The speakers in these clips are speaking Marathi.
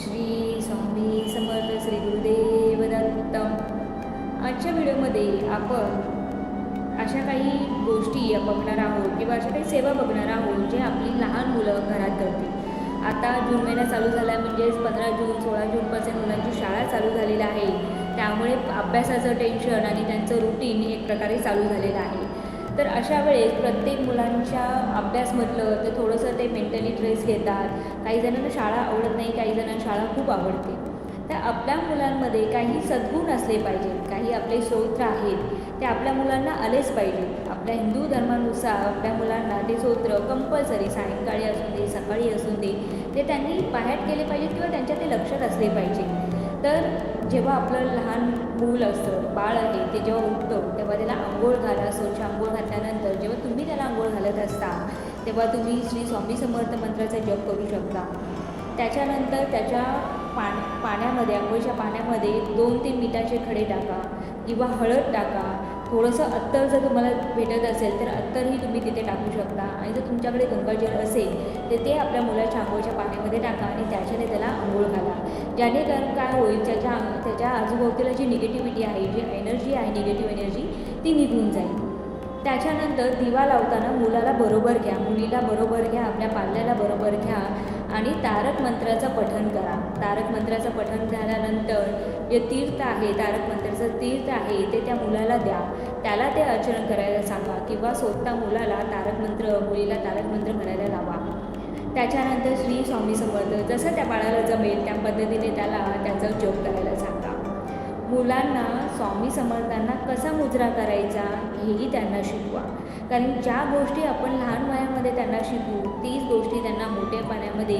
श्री स्वामी समर्थ श्री गुरुदेव दत्त आजच्या व्हिडिओमध्ये आपण अशा काही गोष्टी बघणार आहोत किंवा अशा काही सेवा बघणार आहोत जे आपली लहान मुलं घरात करतील. आता जून महिना चालू झाला म्हणजेच पंधरा जून सोळा जूनपासून मुलांची शाळा चालू झालेली आहे. त्यामुळे अभ्यासाचं टेन्शन आणि त्यांचं रुटीन एक प्रकारे चालू झालेलं आहे. तर अशा वेळेस प्रत्येक मुलांच्या अभ्यास म्हटलं तर थोडंसं ते मेंटली स्ट्रेस घेतात. काही जणांना शाळा आवडत नाही काही जणांना शाळा खूप आवडते. तर आपल्या मुलांमध्ये काही सद्गुण असले पाहिजेत काही आपले स्तोत्र आहेत ते आपल्या मुलांना आलेच पाहिजेत. आपल्या हिंदू धर्मानुसार आपल्या मुलांना ते स्तोत्र कंपल्सरी सायंकाळी असू दे सकाळी असू दे ते त्यांनी बाहेर केले पाहिजेत किंवा त्यांच्या ते लक्षात असले पाहिजे तर जेव्हा आपलं लहान मूल असतं बाळ आहे ते जेव्हा उठतं तेव्हा त्याला आंघोळ घाला स्वच्छ आंघोळ घातल्यानंतर जेव्हा तुम्ही त्याला आंघोळ घालत असता तेव्हा तुम्ही श्री स्वामी समर्थ मंत्राचा जप करू शकता. त्याच्यानंतर त्याच्या पाण पाण्यामध्ये आंघोळीच्या पाण्यामध्ये दोन तीन मिठाचे खडे टाका किंवा हळद टाका. थोडंसं अत्तर जर तुम्हाला भेटत असेल तर अत्तरही तुम्ही तिथे टाकू शकता. आणि जर तुमच्याकडे गंगाजल असेल तर ते आपल्या मुलाच्या आंघोळच्या पाण्यामध्ये टाका आणि त्याच्याने त्याला आंघोळ घाला. जेणेकरून काय होईल त्याच्या त्याच्या आजूबाजूला जी निगेटिव्हिटी आहे जी एनर्जी आहे निगेटिव्ह एनर्जी ती निघून जाईल. त्याच्यानंतर दिवा लावताना मुलाला बरोबर घ्या. मुलीला बरोबर घ्या आपल्या पाल्याला बरोबर घ्या. आणि तारक मंत्राचं पठण करा. तारक मंत्राचं पठण झाल्यानंतर जे तीर्थ आहे तारक मंत्राचं तीर्थ आहे ते त्या मुलाला द्या. त्याला ते आचरण करायला सांगा किंवा स्वतः मुलाला तारक मंत्र मुलीला तारक मंत्र म्हणायला लावा. त्याच्यानंतर श्री स्वामी समर्थ जसं त्या बाळाला जमेल त्या पद्धतीने त्याला त्याचा जप करायला सांगा. मुलांना स्वामी समर्थांना कसा मुजरा करायचा हेही त्यांना शिकवा. कारण ज्या गोष्टी आपण लहान वयामध्ये त्यांना शिकवू तीच गोष्टी त्यांना मोठ्यापणामध्ये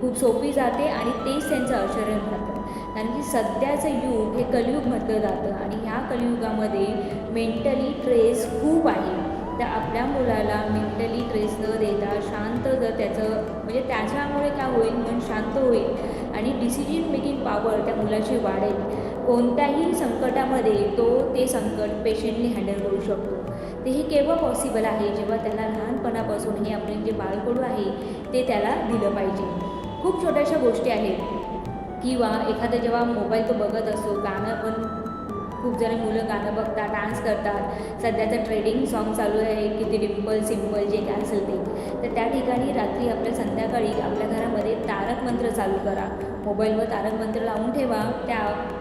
खूप सोपी जाते आणि तेच त्यांचं आचरण राहतं. कारण की सध्याचं युग हे कलियुग म्हटलं जातं आणि ह्या कलियुगामध्ये मेंटली ट्रेस खूप आहे. तर आपल्या मुलाला मेंटली ट्रेस न देता शांत जर त्याचं म्हणजे त्याच्यामुळे काय होईल मन शांत होईल आणि डिसिजन मेकिंग पॉवर त्या मुलाची वाढेल. कोणत्याही संकटामध्ये तो ते संकट पेशंटली हँडल करू शकतो. ते हे केव्हा पॉसिबल आहे? जेव्हा त्याला लहानपणापासून हे आपले जे बाळकडू आहे ते त्याला दिलं पाहिजे. खूप छोट्याशा गोष्टी आहेत. किंवा एखादा जेव्हा मोबाईल तो बघत असतो गाणं पण खूप जण मुलं गाणं बघतात डान्स करतात. सध्याचं ट्रेडिंग सॉन्ग चालू आहे किती डिम्पल सिंपल जे काय असेल ते. तर त्या ठिकाणी रात्री आपल्या संध्याकाळी आपल्या घरामध्ये तारक मंत्र चालू करा. मोबाईलवर तारक मंत्र लावून ठेवा. त्या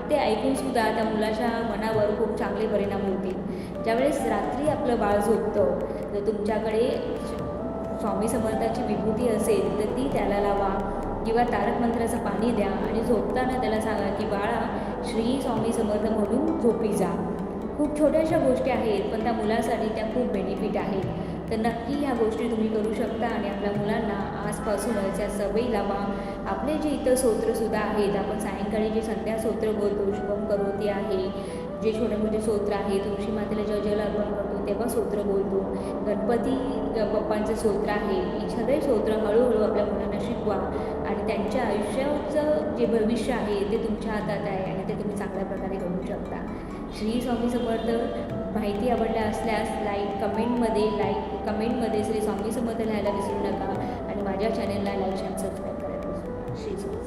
ते ऐकूनसुद्धा त्या मुलाच्या मनावर खूप चांगले परिणाम होतील. ज्यावेळेस रात्री आपलं बाळ झोपतं जर तुमच्याकडे स्वामी समर्थाची विभूती असेल तर ती त्याला लावा. किंवा तारक मंत्राचं पाणी द्या आणि झोपताना त्याला सांगा की बाळा श्री स्वामी समर्थ म्हणून झोपी जा. खूप छोट्याशा गोष्टी आहेत पण त्या मुलासाठी त्या खूप बेनिफिट आहेत. तर नक्की ह्या गोष्टी तुम्ही करू शकता आणि आपल्या मुलांना आजपासूनच या सवयी लावा आपले जे इतर स्तोत्रसुद्धा आहेत आपण सायंकाळी जे संध्या स्तोत्र बोलतो शुभम करोती आहे जे छोटे मोठे स्तोत्र आहे तुळशी मातेला जेव्हा जल अर्पण करतो तेव्हा स्तोत्र बोलतो. गणपती बाप्पांचं स्तोत्र आहे ही सगळे स्तोत्र हळूहळू आपल्या मुलांना शिकवा आणि त्यांच्या आयुष्याचं जे भविष्य आहे ते तुमच्या हातात आहे आणि ते तुम्ही चांगल्या प्रकारे करू शकता. श्री स्वामी समर्थ माहिती आवडल्या असल्यास लाईक कमेंटमध्ये लाईक कमेंटमध्ये श्री स्वामी समर्थ लिहायला विसरू नका. आणि माझ्या चॅनलला लाईक आणि सबस्क्राईब करायला विसरू श्री स्वामी